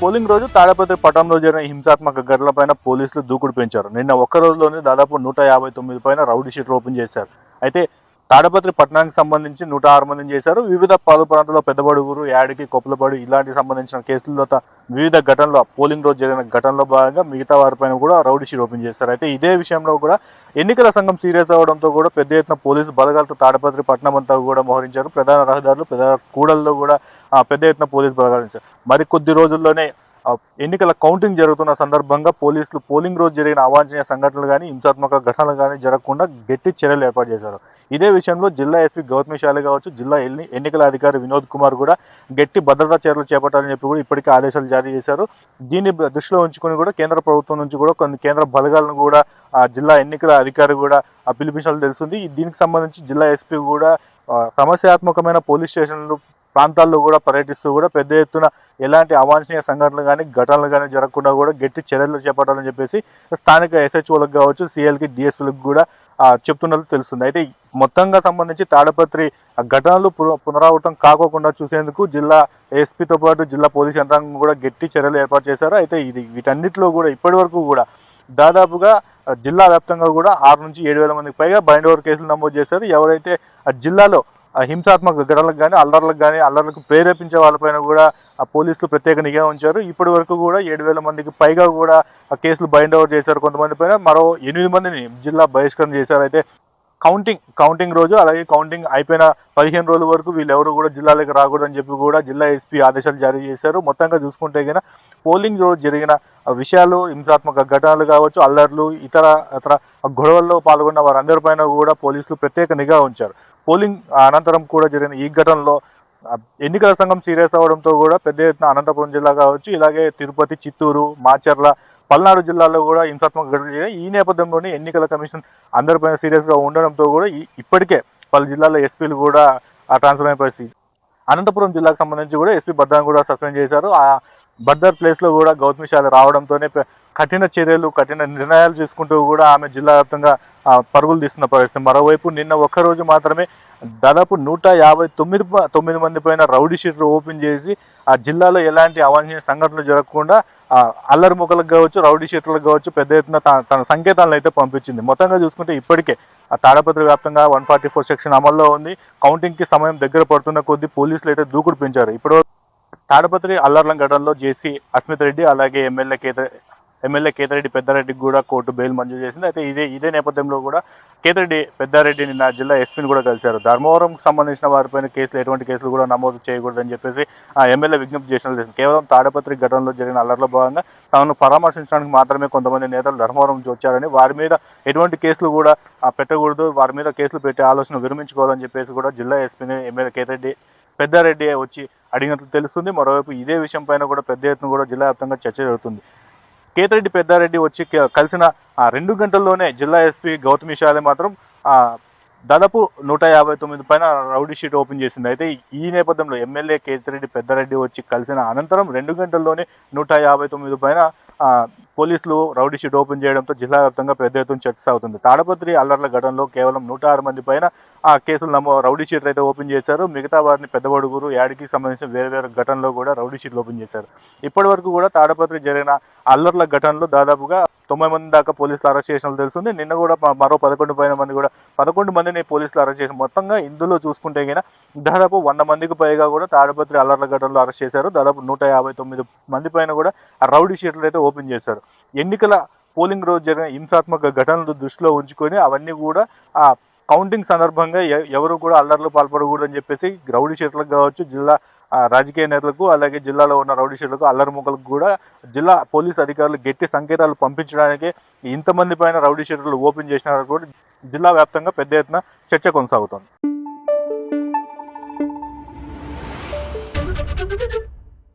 Polling రోజు తాడపత్రి పట్టణంలో జరిగిన హింసాత్మక ఘటనలపైన పోలీసులు దూకుడు పెంచారు. నిన్న ఒక్క రోజులోనే దాదాపు నూట యాభై తొమ్మిది పైన రౌడీ షీట్ ఓపెన్ చేశారు. అయితే తాడపత్రి పట్టణానికి సంబంధించి నూట ఆరు మందిని చేశారు. వివిధ పలు ప్రాంతాల్లో పెద్దబడుగురు యాడికి కొప్పులపాడు ఇలాంటి సంబంధించిన కేసులతో వివిధ ఘటనలో పోలింగ్ రోజు జరిగిన ఘటనలో భాగంగా మిగతా వారిపైన కూడా రౌడీషీట్ ఓపెన్ చేశారు. అయితే ఇదే విషయంలో కూడా ఎన్నికల సంఘం సీరియస్ అవడంతో కూడా పెద్ద ఎత్తున పోలీసు బలగాలతో తాడపత్రి పట్టణం అంతా కూడా మోహరించారు. ప్రధాన రహదారులు ప్రధాన కూడల్లో కూడా పెద్ద ఎత్తున పోలీసు బలగాలు మరి కొద్ది రోజుల్లోనే ఎన్నికల కౌంటింగ్ జరుగుతున్న సందర్భంగా పోలీసులు పోలింగ్ రోజు జరిగిన అవాంఛనీయ సంఘటనలు కానీ హింసాత్మక ఘటనలు కానీ జరగకుండా గట్టి చర్యలు ఏర్పాటు చేశారు. ఇదే విషయంలో జిల్లా ఎస్పీ గౌతమిశాలి కావచ్చు జిల్లా ఎన్ని- ఎన్నికల అధికారి వినోద్ కుమార్ కూడా గట్టి భద్రతా చర్యలు చేపట్టాలని చెప్పి కూడా ఇప్పటికే ఆదేశాలు జారీ చేశారు. దీన్ని దృష్టిలో ఉంచుకొని కూడా కేంద్ర ప్రభుత్వం నుంచి కూడా కొన్ని కేంద్ర బలగాలను కూడా ఆ జిల్లా ఎన్నికల అధికారి కూడా పిలిపించాలని తెలుస్తుంది. దీనికి సంబంధించి జిల్లా ఎస్పీ కూడా సమస్యాత్మకమైన పోలీస్ స్టేషన్లు ప్రాంతాల్లో కూడా పర్యటిస్తూ కూడా పెద్ద ఎత్తున ఎలాంటి అవాంఛనీయ సంఘటనలు కానీ ఘటనలు కానీ జరగకుండా కూడా గట్టి చర్యలు చేపట్టాలని చెప్పేసి స్థానిక ఎస్హెచ్ఓలకు కావచ్చు సిఎల్కి డిఎస్పీలకు కూడా చెప్తున్నట్లు తెలుస్తుంది. అయితే మొత్తంగా సంబంధించి తాడపత్రి ఘటనలు పున- పునరావృతం కాకోకుండా చూసేందుకు జిల్లా ఎస్పీతో పాటు జిల్లా పోలీస్ యంత్రాంగం కూడా గట్టి చర్యలు ఏర్పాటు చేశారు. అయితే ఇది వీటన్నిటిలో కూడా ఇప్పటి వరకు కూడా దాదాపుగా జిల్లా వ్యాప్తంగా కూడా ఆరు నుంచి ఏడు వేల మందికి పైగా బైండ్ ఓవర్ కేసులు నమోదు చేశారు. ఎవరైతే ఆ జిల్లాలో హింసాత్మక ఘటనలకు కానీ అల్లర్లకు కానీ అల్లర్లకు ప్రేరేపించే వాళ్ళపైన కూడా ఆ పోలీసులు ప్రత్యేక నిఘా ఉంచారు. ఇప్పటి వరకు కూడా ఏడు వేల మందికి పైగా కూడా ఆ కేసులు బైండ్ ఓవర్ చేశారు కొంతమంది పైన. మరో ఎనిమిది మందిని జిల్లా బహిష్కరణ చేశారు. అయితే కౌంటింగ్ కౌంటింగ్ రోజు అలాగే కౌంటింగ్ అయిపోయిన పదిహేను రోజుల వరకు వీళ్ళెవరు కూడా జిల్లాలోకి రాకూడదని చెప్పి కూడా జిల్లా ఎస్పీ ఆదేశాలు జారీ చేశారు. మొత్తంగా చూసుకుంటే కనుక పోలింగ్ రోజు జరిగిన విషయాలు హింసాత్మక ఘటనలు కావచ్చు అల్లర్లు ఇతర ఇతర గొడవల్లో పాల్గొన్న వారందరిపైన కూడా పోలీసులు ప్రత్యేక నిఘా ఉంచారు. పోలింగ్ అనంతరం కూడా జరిగిన ఈ ఘటనలో ఎన్నికల సంఘం సీరియస్ అవడంతో కూడా పెద్ద ఎత్తున అనంతపురం జిల్లా కావచ్చు ఇలాగే తిరుపతి చిత్తూరు మాచర్ల పల్నాడు జిల్లాలో కూడా హింసాత్మక ఘటనలు జరిగాయి. ఈ నేపథ్యంలోనే ఎన్నికల కమిషన్ అందరిపైన సీరియస్గా ఉండడంతో కూడా ఇప్పటికే పలు జిల్లాల ఎస్పీలు కూడా ఆ ట్రాన్స్ఫర్ అయిన పరిస్థితి. అనంతపురం జిల్లాకు సంబంధించి కూడా ఎస్పీ బద్దాను కూడా సస్పెండ్ చేశారు. ఆ బద్దర్ ప్లేస్లో కూడా గౌతమిశాల రావడంతోనే కఠిన చర్యలు కఠిన నిర్ణయాలు తీసుకుంటూ కూడా ఆమె జిల్లా వ్యాప్తంగా పరుగులు తీస్తున్న పరిస్థితి మరోవైపు నిన్న ఒక్క రోజు మాత్రమే దాదాపు నూట యాభై తొమ్మిది తొమ్మిది మంది పైన రౌడీ షీట్లు ఓపెన్ చేసి ఆ జిల్లాలో ఎలాంటి అవాంఛనీయ సంఘటనలు జరగకుండా అల్లరి ముఖలకు కావచ్చు రౌడీ షీట్లకు కావచ్చు పెద్ద ఎత్తున తన సంకేతాలను అయితే పంపించింది. మొత్తంగా చూసుకుంటే ఇప్పటికే ఆ తాడపత్రి వ్యాప్తంగా వన్ ఫార్టీ ఫోర్ సెక్షన్ అమల్లో ఉంది. కౌంటింగ్కి సమయం దగ్గర పడుతున్న కొద్దీ పోలీసులు అయితే దూకుడు పెంచారు. ఇప్పుడు తాడపత్రి అల్లర్లం ఘటనలో జేసీ అస్మిత్ రెడ్డి అలాగే ఎమ్మెల్యే కేత ఎమ్మెల్యే కేతిరెడ్డి పెద్దారెడ్డికి కూడా కోర్టు బెయిల్ మంజూరు చేసింది. అయితే ఇదే ఇదే నేపథ్యంలో కూడా కేతిరెడ్డి పెద్దారెడ్డి నిన్న జిల్లా ఎస్పీని కూడా కలిశారు. ధర్మవరం సంబంధించిన వారిపైన కేసులు ఎటువంటి కేసులు కూడా నమోదు చేయకూడదని చెప్పేసి ఆ ఎమ్మెల్యే విజ్ఞప్తి చేసిన కేవలం తాడపత్రి ఘటనలో జరిగిన అల్లర్లో భాగంగా తమను పరామర్శించడానికి మాత్రమే కొంతమంది నేతలు ధర్మవరం వచ్చారని వారి మీద ఎటువంటి కేసులు కూడా పెట్టకూడదు. వారి మీద కేసులు పెట్టే ఆలోచన విరమించుకోవాలని చెప్పేసి కూడా జిల్లా ఎస్పీని ఎమ్మెల్యే కేతిరెడ్డి పెద్దారెడ్డి వచ్చి అడిగినట్లు తెలుస్తుంది. మరోవైపు ఇదే విషయం పైన కూడా పెద్ద ఎత్తున కూడా జిల్లా వ్యాప్తంగా చర్చ జరుగుతుంది. కేతిరెడ్డి పెద్దారెడ్డి వచ్చి కలిసిన ఆ రెండు గంటల్లోనే జిల్లా ఎస్పీ గౌతమి శాలే మాత్రం దాదాపు నూట యాభై తొమ్మిది పైన రౌడీ షీట్ ఓపెన్ చేసింది. అయితే ఈ నేపథ్యంలో ఎమ్మెల్యే కేతిరెడ్డి పెద్దారెడ్డి వచ్చి కలిసిన అనంతరం రెండు గంటల్లోనే నూట యాభై తొమ్మిది పైన పోలీసులు రౌడీ షీట్ ఓపెన్ చేయడంతో జిల్లా వ్యాప్తంగా పెద్ద ఎత్తున చర్చ సాగుతుంది. తాడపత్రి అల్లర్ల ఘటనలో కేవలం నూట ఆరు మంది పైన ఆ కేసులు నమో రౌడీ షీట్లు అయితే ఓపెన్ చేశారు. మిగతా వారిని పెద్దబడుగురు యాడికి సంబంధించిన వేరే వేరే ఘటనలో కూడా రౌడీ షీట్లు ఓపెన్ చేశారు. ఇప్పటి వరకు కూడా తాడపత్రి జరిగిన అల్లర్ల ఘటనలో దాదాపుగా తొంభై మంది దాకా పోలీసులు అరెస్ట్ చేసినట్లు తెలుస్తుంది. నిన్న కూడా మరో పదకొండు పైన మంది కూడా పదకొండు మందిని పోలీసులు అరెస్ట్ చేసి మొత్తంగా ఇందులో చూసుకుంటే గిన దాదాపు వంద మందికి పైగా కూడా తాడపత్రి అల్లర్ల అరెస్ట్ చేశారు. దాదాపు నూట యాభై తొమ్మిది మంది పైన కూడా ఆ రౌడీ షీట్లు అయితే ఓపెన్ చేశారు. ఎన్నికల పోలింగ్ రోజు జరిగిన హింసాత్మక ఘటనలు దృష్టిలో ఉంచుకొని అవన్నీ కూడా ఆ కౌంటింగ్ సందర్భంగా ఎ- ఎవరు కూడా అల్లర్లు పాల్పడకూడదని చెప్పేసి రౌడీ షీట్లకు కావచ్చు జిల్లా రాజకీయ నేతలకు అలాగే జిల్లాలో ఉన్న రౌడీ షీట్లకు అల్లరి ముక్కలకు కూడా జిల్లా పోలీస్ అధికారులు గట్టి సంకేతాలు పంపించడానికి ఇంతమంది పైన రౌడీ షీటర్లు ఓపెన్ చేసినారు కూడా జిల్లా వ్యాప్తంగా పెద్ద ఎత్తున చర్చ కొనసాగుతోంది.